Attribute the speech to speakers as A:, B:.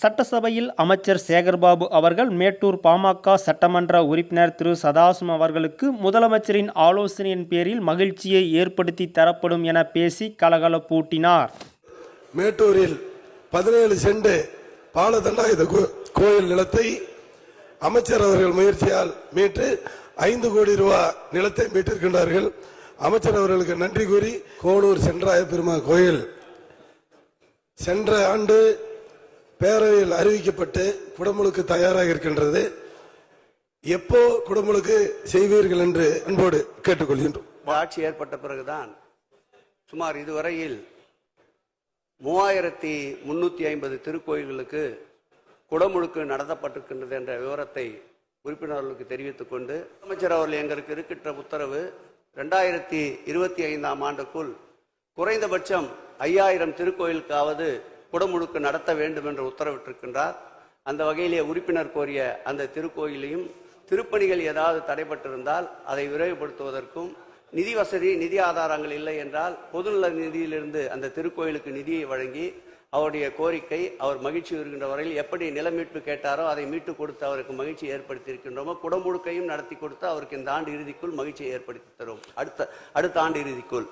A: சட்டசபையில் அமைச்சர் சேகர்பாபு அவர்கள் மேட்டூர் பாமக சட்டமன்ற உறுப்பினர் திரு சதாசிவம் அவர்களுக்கு முதலமைச்சரின் ஆலோசனையின் பேரில் மகிழ்ச்சியை ஏற்படுத்தி தரப்படும் என பேசி கலகலப்பூட்டினார்.
B: மேட்டூரில் பதினேழு செண்டு பாலதண்டாயுத கோ- கோயில் நிலத்தை அமைச்சர் அவர்கள் முயற்சியால் மீட்டு ஐந்து கோடி ரூபாய் நிலத்தை மீட்டிருக்கின்றார்கள். அமைச்சர் அவர்களுக்கு நன்றி கூறி கோனூர் சென்றாய பெருமாள் கோயில் சென்ற ஆண்டு பேரவையில் அறிவிக்கப்பட்டு குடமுழுக்கு தயாராக இருக்கின்றது. எப்போ குடமுழுக்கு செய்வீர்கள் என்று அன்போடு கேட்டுக்கொள்கின்றோம்.
C: ஆட்சி ஏற்பட்ட பிறகுதான் சுமார் இதுவரையில் மூவாயிரத்தி முன்னூத்தி ஐம்பது திருக்கோயில்களுக்கு குடமுழுக்கு நடத்தப்பட்டிருக்கின்றது என்ற விவரத்தை உறுப்பினர்களுக்கு தெரிவித்துக் கொண்டு அமைச்சர் அவர்கள் எங்களுக்கு இருக்கின்ற உத்தரவு ரெண்டாயிரத்தி இருபத்தி ஐந்தாம் ஆண்டுக்குள் குறைந்தபட்சம் ஐயாயிரம் திருக்கோயிலுக்காவது குடமுழுக்கு நடத்த வேண்டும் என்று உத்தரவிட்டிருக்கின்றார். அந்த வகையிலே உறுப்பினர் கோரிய அந்த திருக்கோயிலையும் திருப்பணிகள் ஏதாவது தடைபட்டிருந்தால் அதை விரைவுபடுத்துவதற்கும் நிதி வசதி நிதி ஆதாரங்கள் இல்லை என்றால் பொதுநல நிதியிலிருந்து அந்த திருக்கோயிலுக்கு நிதியை வழங்கி அவருடைய கோரிக்கை அவர் மகிழ்ச்சி வருகின்ற வரையில் எப்படி நிலமீட்பு கேட்டாரோ அதை மீட்டு கொடுத்து அவருக்கு மகிழ்ச்சி ஏற்படுத்தியிருக்கின்றோமோ குடமுழுக்கையும் நடத்தி கொடுத்து அவருக்கு இந்த ஆண்டு இறுதிக்குள் மகிழ்ச்சியை ஏற்படுத்தி தரும். அடுத்த அடுத்த ஆண்டு இறுதிக்குள்.